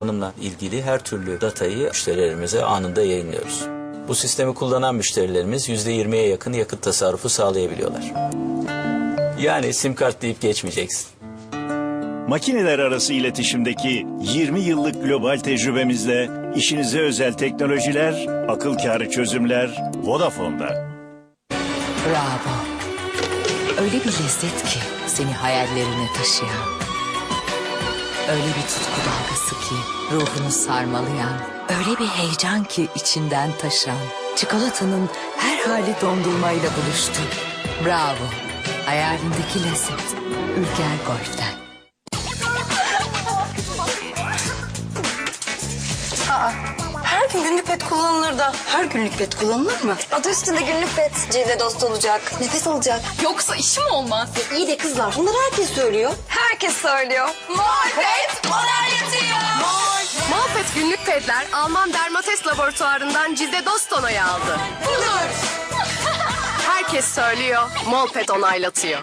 kullanımla ilgili her türlü datayı müşterilerimize anında yayınlıyoruz. Bu sistemi kullanan müşterilerimiz %20'ye yakın yakıt tasarrufu sağlayabiliyorlar. Yani sim kart deyip geçmeyeceksin. Makineler arası iletişimdeki 20 yıllık global tecrübemizle işinize özel teknolojiler, akıl kârı çözümler Vodafone'da. Bravo. Öyle bir lezzet ki seni hayallerine taşıyan. Öyle bir tutku dalgası ki ruhunu sarmalayan. Öyle bir heyecan ki içinden taşan. Çikolatanın her hali dondurmayla buluştu. Bravo. Hayalindeki lezzet. Ülker Golf'ten. Her gün günlük pet kullanılır da her günlük pet kullanılır mı? Adı üstünde günlük pet. Cilde dost olacak. Nefes alacak. Yoksa işi mi olmaz? İyi de kızlar. Bunları herkes söylüyor. Herkes söylüyor. Morpet model yatıyor. Malpet günlük pedler Alman Dermates laboratuvarından cilde dost onayı aldı. Budur. Herkes söylüyor, Molpet onaylatıyor.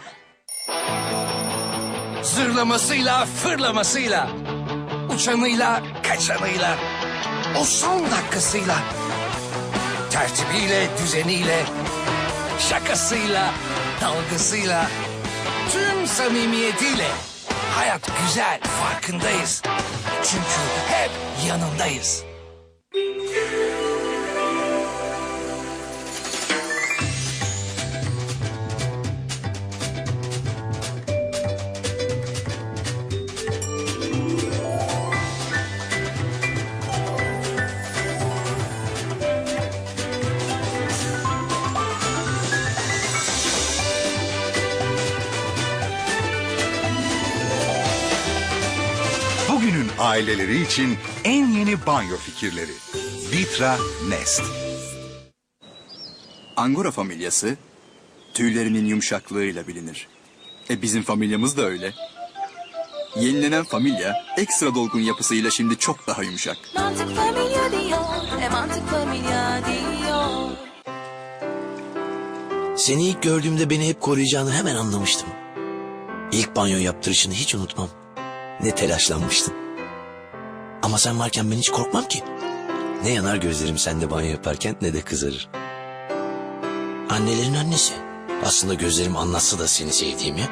Zırlamasıyla, fırlamasıyla, uçanıyla, kaçanıyla, o son dakikasıyla, tertibiyle, düzeniyle, şakasıyla, dalgasıyla, tüm samimiyetiyle. Hayat güzel, farkındayız. Çünkü hep yanındayız. Aileleri için en yeni banyo fikirleri. Vitra Nest. Angora familyası tüylerinin yumuşaklığıyla bilinir. E bizim familyamız da öyle. Yenilenen familya ekstra dolgun yapısıyla şimdi çok daha yumuşak. Mantık familya diyor. E mantık familya diyor. Seni ilk gördüğümde beni hep koruyacağını hemen anlamıştım. İlk banyo yaptırışını hiç unutmam. Ne telaşlanmıştın. Ama sen varken ben hiç korkmam ki. Ne yanar gözlerim sende banyo yaparken ne de kızarır. Annelerin annesi. Aslında gözlerim anlatsa da seni sevdiğimi.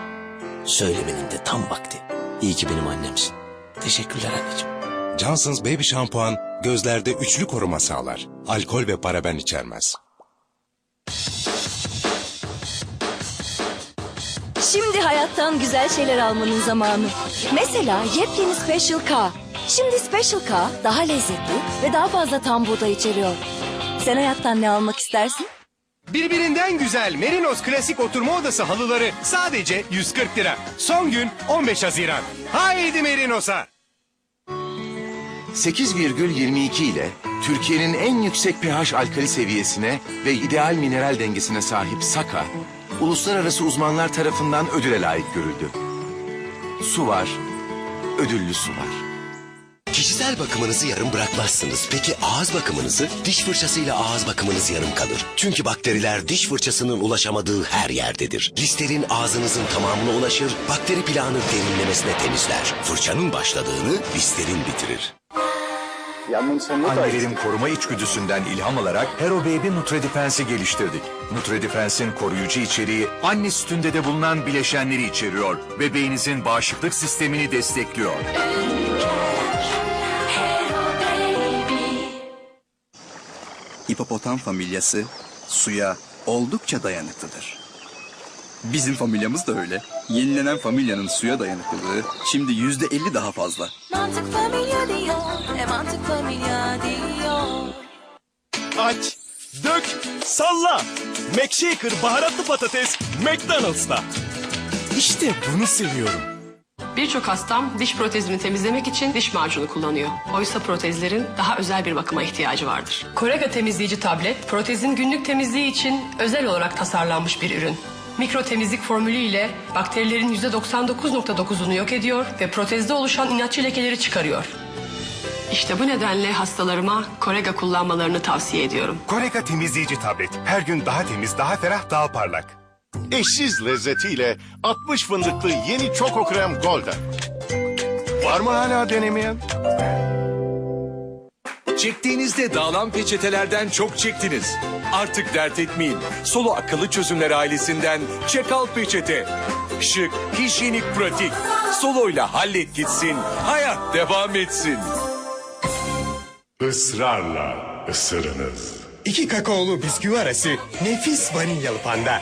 Söylemenin de tam vakti. İyi ki benim annemsin. Teşekkürler anneciğim. Johnson's Baby Şampuan gözlerde üçlü koruma sağlar. Alkol ve paraben içermez. Şimdi hayattan güzel şeyler almanın zamanı. Mesela yepyeni Special K. Şimdi Special K daha lezzetli ve daha fazla tam buğday içeriyor. Sen hayattan ne almak istersin? Birbirinden güzel Merinos Klasik Oturma Odası halıları sadece 140 lira. Son gün 15 Haziran. Haydi Merinos'a. 8,22 ile Türkiye'nin en yüksek pH alkali seviyesine ve ideal mineral dengesine sahip Saka, uluslararası uzmanlar tarafından ödüle layık görüldü. Su var, ödüllü su var. Kişisel bakımınızı yarım bırakmazsınız. Peki ağız bakımınızı? Diş fırçasıyla ağız bakımınız yarım kalır. Çünkü bakteriler diş fırçasının ulaşamadığı her yerdedir. Listerin ağzınızın tamamına ulaşır, bakteri plağını derinlemesine temizler. Fırçanın başladığını listerin bitirir. Annelerin koruma içgüdüsünden ilham alarak Hero Baby Nutridifens'i geliştirdik. Nutridifens'in koruyucu içeriği anne sütünde de bulunan bileşenleri içeriyor. Bebeğinizin bağışıklık sistemini destekliyor. Hipopotam familyası suya oldukça dayanıklıdır. Bizim familyamız da öyle. Yenilenen familyanın suya dayanıklılığı şimdi yüzde elli daha fazla. Mantık familya diyor. E mantık familya diyor. Aç, dök, salla. McShaker baharatlı patates McDonald's'ta. İşte bunu seviyorum. Birçok hastam diş protezini temizlemek için diş macunu kullanıyor. Oysa protezlerin daha özel bir bakıma ihtiyacı vardır. Korega temizleyici tablet, protezin günlük temizliği için özel olarak tasarlanmış bir ürün. Mikro temizlik formülü ile bakterilerin %99.9'unu yok ediyor ve protezde oluşan inatçı lekeleri çıkarıyor. İşte bu nedenle hastalarıma Korega kullanmalarını tavsiye ediyorum. Koreka temizleyici tablet. Her gün daha temiz, daha ferah, daha parlak. Eşsiz lezzetiyle 60 fındıklı yeni Choco Krem Golden. Var mı hala denemeyen? Çektiğinizde dağılan peçetelerden çok çektiniz. Artık dert etmeyin. Solo akıllı çözümler ailesinden Çakal Peçete. Şık, hijyenik, pratik. Solo'yla hallet gitsin, hayat devam etsin. Israrla ısırınız. İki kakaolu bisküvi arası nefis vanilyalı panda.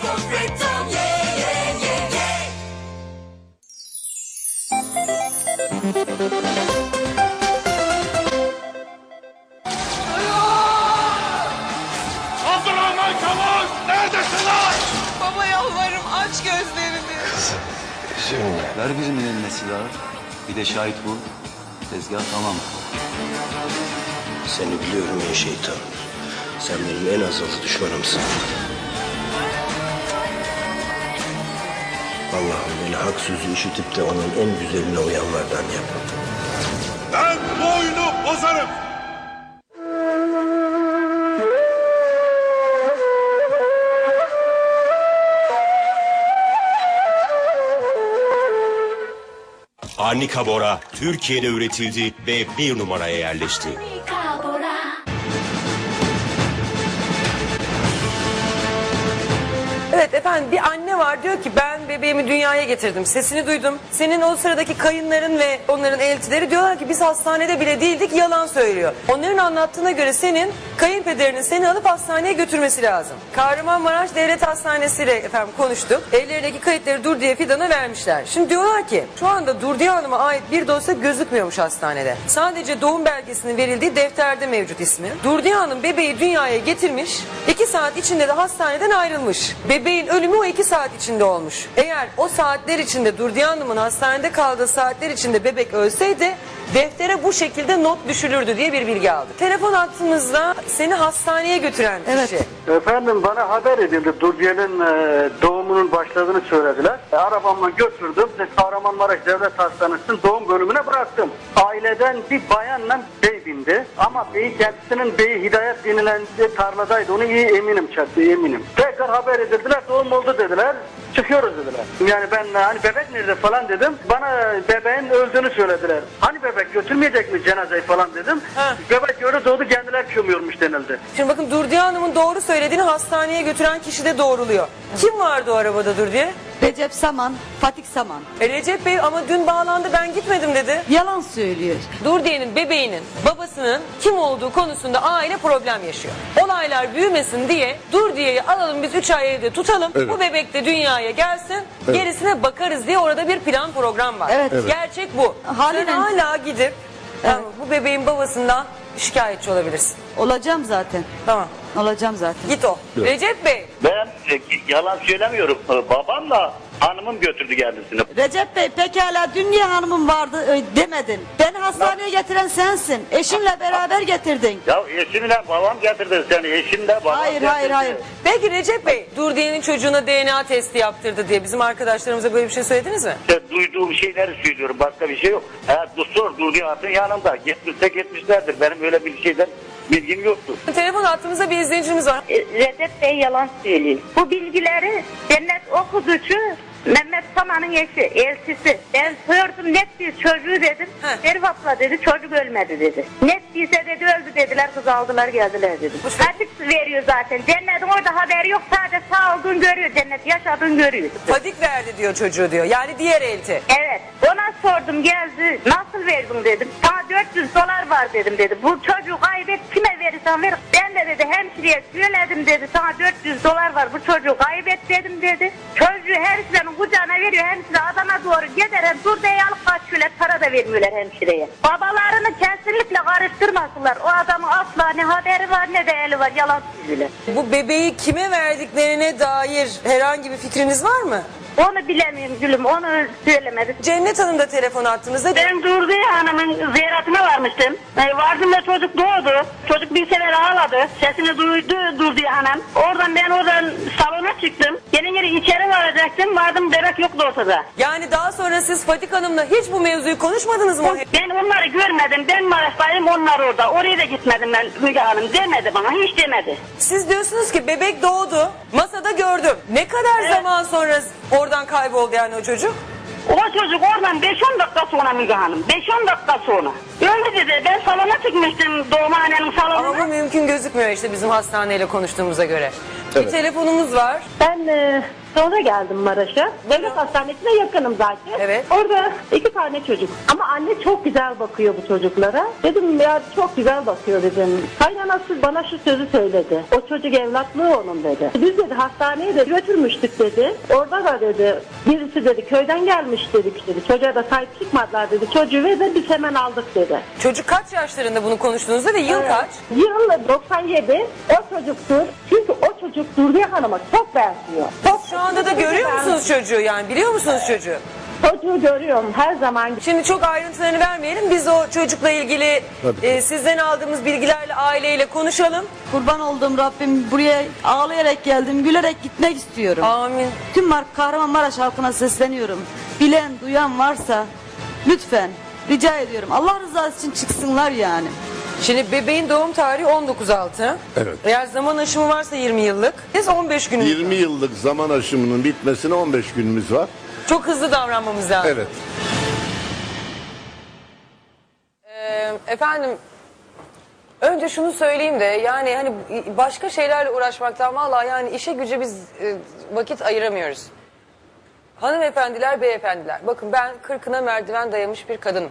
Abdurrahman Çavuş neredesin lan? Baba yalvarırım aç gözlerini. Üzülme. Ver bizim eline silahı. Bir de şahit bul. Tezgah tamam. Seni biliyorum ya şeytan. Sen benim en azılı düşmanımsın. Allah'ım beni hak sözü işitip de onun en güzeline uyanlardan yap. Ben bu oyunu bozarım. Arnika Bora Türkiye'de üretildi ve bir numaraya yerleşti. Evet efendim bir anne var diyor ki ben bebeğimi dünyaya getirdim. Sesini duydum. Senin o sıradaki kayınların ve onların eltileri diyorlar ki biz hastanede bile değildik yalan söylüyor. Onların anlattığına göre senin kayınpederinin seni alıp hastaneye götürmesi lazım. Kahramanmaraş Devlet Hastanesi ile efendim konuştuk. Ellerindeki kayıtları Durdiye Fidan'a vermişler. Şimdi diyorlar ki şu anda Durdiye Hanım'a ait bir dosya gözükmüyormuş hastanede. Sadece doğum belgesinin verildiği defterde mevcut ismi. Durdiye Hanım bebeği dünyaya getirmiş. iki saat içinde de hastaneden ayrılmış. Bebeğin ölümü o iki saat içinde olmuş. Eğer o saatler içinde Durdiye Hanım'ın hastanede kaldığı saatler içinde bebek ölseydi deftere bu şekilde not düşülürdü diye bir bilgi aldık. Telefon attığımızda seni hastaneye götüren kişi. Efendim bana haber edildi. Durdiye'nin e, doğumunun başladığını söylediler. E, arabamla götürdüm. ve Kahramanmaraş Devlet Hastanesi'nin doğum bölümüne bıraktım. Aileden bir bayanla bey bindi. Ama beyi kendisinin beyi Hidayet denilen bir tarladaydı. Onu iyi eminim çattı eminim. Tekrar haber edildiler. Doğum oldu dediler. Çıkıyoruz dediler. Yani ben hani bebek nerede falan dedim. Bana bebeğin öldüğünü söylediler. Hani bebek götürmeyecek mi cenazeyi falan dedim. Bebek öyle doğdu kendiler gömüyormuş denildi. Şimdi bakın Durdiye Hanım'ın doğru söylediğini hastaneye götüren kişi de doğruluyor. Kim vardı o arabada Durdiye? Recep Saman, Fatih Saman. E Recep Bey ama dün bağlandı ben gitmedim dedi. Yalan söylüyor. Durdiye'nin bebeğinin babasının kim olduğu konusunda aile problem yaşıyor. Olaylar büyümesin diye Durdiye'yi alalım biz 3 ay evde tutalım. Evet. Bu bebek de dünyaya gelsin. Evet. Gerisine bakarız diye orada bir plan program var. Evet. Evet. Gerçek bu. Sen hala gidip tamam, bu bebeğin babasından şikayetçi olabilirsin. Olacağım zaten. Tamam. Olacağım zaten. Git o. Recep Bey. Ben e, yalan söylemiyorum. E, Babamla hanımım götürdü kendisini. Recep Bey pekala dün niye hanımın vardı e, demedin. Beni hastaneye getiren sensin. Eşinle beraber getirdin. Ya eşimle babam getirdi seni. Eşimle babam Hayır getirdi. hayır hayır. Peki Recep Bey Durdiye'nin çocuğuna DNA testi yaptırdı diye bizim arkadaşlarımıza böyle bir şey söylediniz mi? İşte duyduğum şeyleri söylüyorum. Başka bir şey yok. Eğer bu sor Duri Hatun yanımda. Gitmişse gitmişlerdir. Benim öyle bir şeyden bilgim yoktu. Telefon attığımızda bir izleyicimiz var. Recep Bey yalan söylüyor. Bu bilgileri cennet okuducu Mehmet Saman'ın eşi, elçisi. Ben sordum net bir çocuğu dedim. Servapla dedi çocuk ölmedi dedi. Net değilse dedi öldü dediler kız aldılar geldiler dedi. Açık veriyor zaten. Cennetin orada haberi yok sadece sağ olduğunu görüyor cennet yaşadığını görüyor. Fadik verdi diyor çocuğu diyor. Yani diğer elti. Evet. Ona sordum geldi. Nasıl verdim dedim. Sana 400 dolar var dedim dedi. Bu çocuğu kaybet kime verirsen ver. Ben de dedi hemşireye söyledim dedi. Sana 400 dolar var bu çocuğu kaybet dedim dedi. Çocuğu hemşirenin kucağına veriyor. Hemşire adama doğru gider. Dur diye alıp kaçıyorlar. Para da vermiyorlar hemşireye. Babalarını kesinlikle karıştırmasınlar. O adamın asla ne haberi var ne de eli var. Yalan söylüyorlar. Bu bebeği kime verdiklerine dair herhangi bir fikriniz var mı? Onu bilemiyorum gülüm. Onu söylemedi. Cennet Hanım da telefon attığınızda... Ben Durdiye Hanım'ın ziyaretine varmıştım. E, vardım da çocuk doğdu. Çocuk bir sefer ağladı. Sesini duydu Durdiye Hanım. Oradan ben oradan salona çıktım. Gelin geri içeri varacaktım. Vardım bebek yoktu ortada. Yani daha sonra siz Fadik Hanım'la hiç bu mevzuyu konuşmadınız mı? Ben onları görmedim. Ben Maraş'tayım onlar orada. Oraya da gitmedim ben Müge Hanım. Demedi bana. Hiç demedi. Siz diyorsunuz ki bebek doğdu. Masada gördüm. Ne kadar zaman sonra oradan kayboldu yani o çocuk? O çocuk oradan 5-10 dakika sonra Müge Hanım. 5-10 dakika sonra. Öldü dedi. Ben salona çıkmıştım doğumhanenin salonuna. Ama bu mümkün gözükmüyor işte bizim hastaneyle konuştuğumuza göre. Bir telefonumuz var. Ben e, sonra geldim Maraş'a. Devlet hastanesine yakınım zaten. Evet. Orada iki tane çocuk. Ama anne çok güzel bakıyor bu çocuklara. Dedim ya çok güzel bakıyor dedim. Kaynanası bana şu sözü söyledi. O çocuk evlatlığı onun dedi. Biz dedi hastaneye de götürmüştük dedi. Orada da dedi birisi dedi köyden gelmiş dedik dedi. Çocuğa da sahip çıkmadılar dedi. Çocuğu ve de biz hemen aldık dedi. Çocuk kaç yaşlarında bunu konuştuğunuzda ve yıl Evet. kaç? Yıl 97. O çocuktur. Çünkü o çocuk Durdiye Hanım'a çok benziyor. Çok Şu anda da görüyor musunuz çocuğu yani biliyor musunuz çocuğu? Çocuğu görüyorum her zaman. Şimdi çok ayrıntılarını vermeyelim. Biz o çocukla ilgili e, sizden aldığımız bilgilerle aileyle konuşalım. Kurban olduğum Rabbim buraya ağlayarak geldim, gülerek gitmek istiyorum. Amin. Tüm Mar Kahramanmaraş halkına sesleniyorum. Bilen, duyan varsa lütfen rica ediyorum. Allah rızası için çıksınlar yani. Şimdi bebeğin doğum tarihi 19.6. Evet. Eğer zaman aşımı varsa 20 yıllık. Biz 15 günümüz 20 yıllık zaman aşımının bitmesine 15 günümüz var. Çok hızlı davranmamız lazım. Evet. Ee, efendim önce şunu söyleyeyim de yani hani başka şeylerle uğraşmaktan vallahi yani işe güce biz e, vakit ayıramıyoruz. Hanımefendiler, beyefendiler. Bakın ben kırkına merdiven dayamış bir kadınım.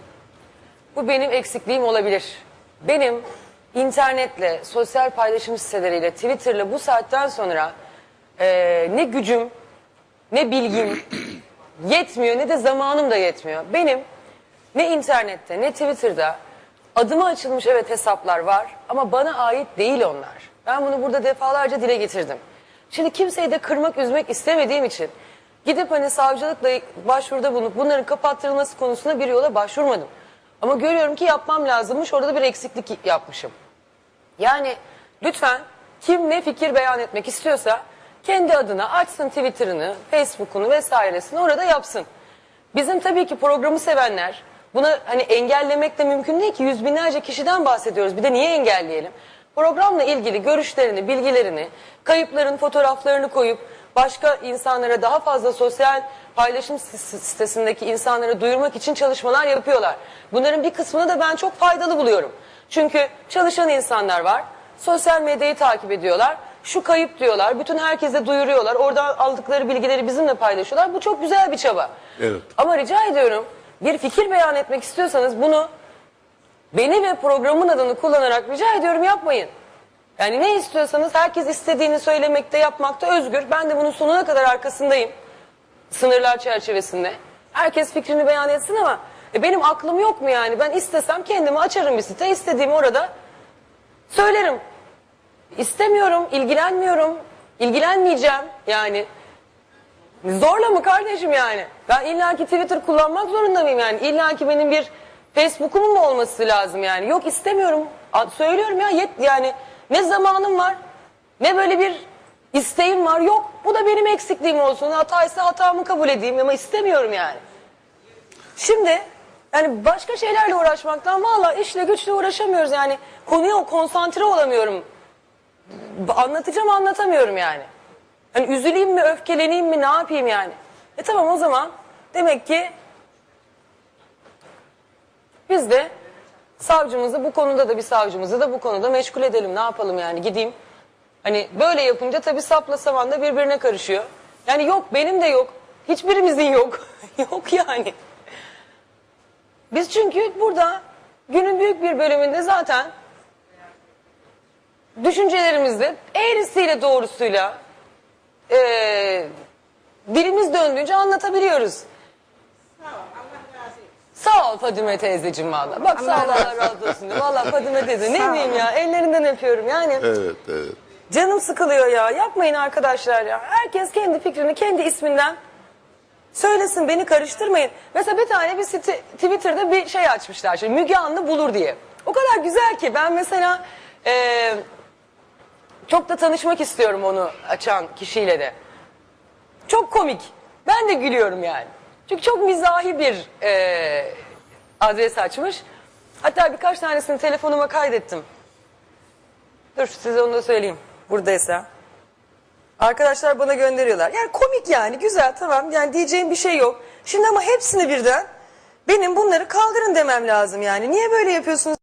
Bu benim eksikliğim olabilir. Benim internetle, sosyal paylaşım siteleriyle, Twitter'la bu saatten sonra e, ne gücüm, ne bilgim yetmiyor ne de zamanım da yetmiyor. Benim ne internette ne Twitter'da adıma açılmış evet hesaplar var ama bana ait değil onlar. Ben bunu burada defalarca dile getirdim. Şimdi kimseyi de kırmak üzmek istemediğim için gidip hani savcılıkla başvuruda bulunup bunların kapattırılması konusunda bir yola başvurmadım. Ama görüyorum ki yapmam lazımmış orada da bir eksiklik yapmışım. Yani lütfen kim ne fikir beyan etmek istiyorsa kendi adına açsın Twitter'ını, Facebook'unu vesairesini orada yapsın. Bizim tabii ki programı sevenler buna hani engellemek de mümkün değil ki yüz binlerce kişiden bahsediyoruz. Bir de niye engelleyelim? Programla ilgili görüşlerini, bilgilerini, kayıpların fotoğraflarını koyup başka insanlara daha fazla sosyal paylaşım sitesindeki insanlara duyurmak için çalışmalar yapıyorlar. Bunların bir kısmını da ben çok faydalı buluyorum. Çünkü çalışan insanlar var, sosyal medyayı takip ediyorlar, şu kayıp diyorlar, bütün herkese duyuruyorlar, oradan aldıkları bilgileri bizimle paylaşıyorlar. Bu çok güzel bir çaba. Evet. Ama rica ediyorum bir fikir beyan etmek istiyorsanız bunu beni ve programın adını kullanarak rica ediyorum yapmayın. Yani ne istiyorsanız herkes istediğini söylemekte yapmakta özgür. Ben de bunun sonuna kadar arkasındayım. Sınırlar çerçevesinde. Herkes fikrini beyan etsin ama e, benim aklım yok mu yani? Ben istesem kendimi açarım bir site, istediğimi orada söylerim. İstemiyorum, ilgilenmiyorum, ilgilenmeyeceğim yani. Zorla mı kardeşim yani? Ben illaki Twitter kullanmak zorunda mıyım yani? İllaki benim bir Facebook'um mu olması lazım yani? Yok istemiyorum. Söylüyorum ya yet yani ne zamanım var ne böyle bir isteğim var yok. Bu da benim eksikliğim olsun. Hataysa hatamı kabul edeyim ama istemiyorum yani. Şimdi yani başka şeylerle uğraşmaktan valla işle güçle uğraşamıyoruz yani. Konuya konsantre olamıyorum. Anlatacağım anlatamıyorum yani. Hani üzüleyim mi, öfkeleneyim mi, ne yapayım yani? E tamam o zaman demek ki biz de savcımızı bu konuda da bir savcımızı da bu konuda meşgul edelim. Ne yapalım yani gideyim. Hani böyle yapınca tabii sapla saman da birbirine karışıyor. Yani yok benim de yok. Hiçbirimizin yok. yok yani. Biz çünkü burada günün büyük bir bölümünde zaten düşüncelerimizde eğrisiyle doğrusuyla eee dilimiz döndüğünce anlatabiliyoruz. Sağ ol Fadime teyzeciğim valla. Bak sağ ol Allah razı olsun. Valla Fadime teyze ne diyeyim ya ellerinden öpüyorum yani. Evet, evet. Canım sıkılıyor ya. Yapmayın arkadaşlar ya. Herkes kendi fikrini kendi isminden söylesin. Beni karıştırmayın. Mesela bir tane bir site, Twitter'da bir şey açmışlar. Şimdi Müge Anlı bulur diye. O kadar güzel ki ben mesela eee, çok da tanışmak istiyorum onu açan kişiyle de. Çok komik. Ben de gülüyorum yani. Çünkü çok mizahi bir eee, adres açmış. Hatta birkaç tanesini telefonuma kaydettim. Dur size onu da söyleyeyim. Buradaysa. Arkadaşlar bana gönderiyorlar. Yani komik yani güzel tamam yani diyeceğim bir şey yok. Şimdi ama hepsini birden benim bunları kaldırın demem lazım yani. Niye böyle yapıyorsunuz?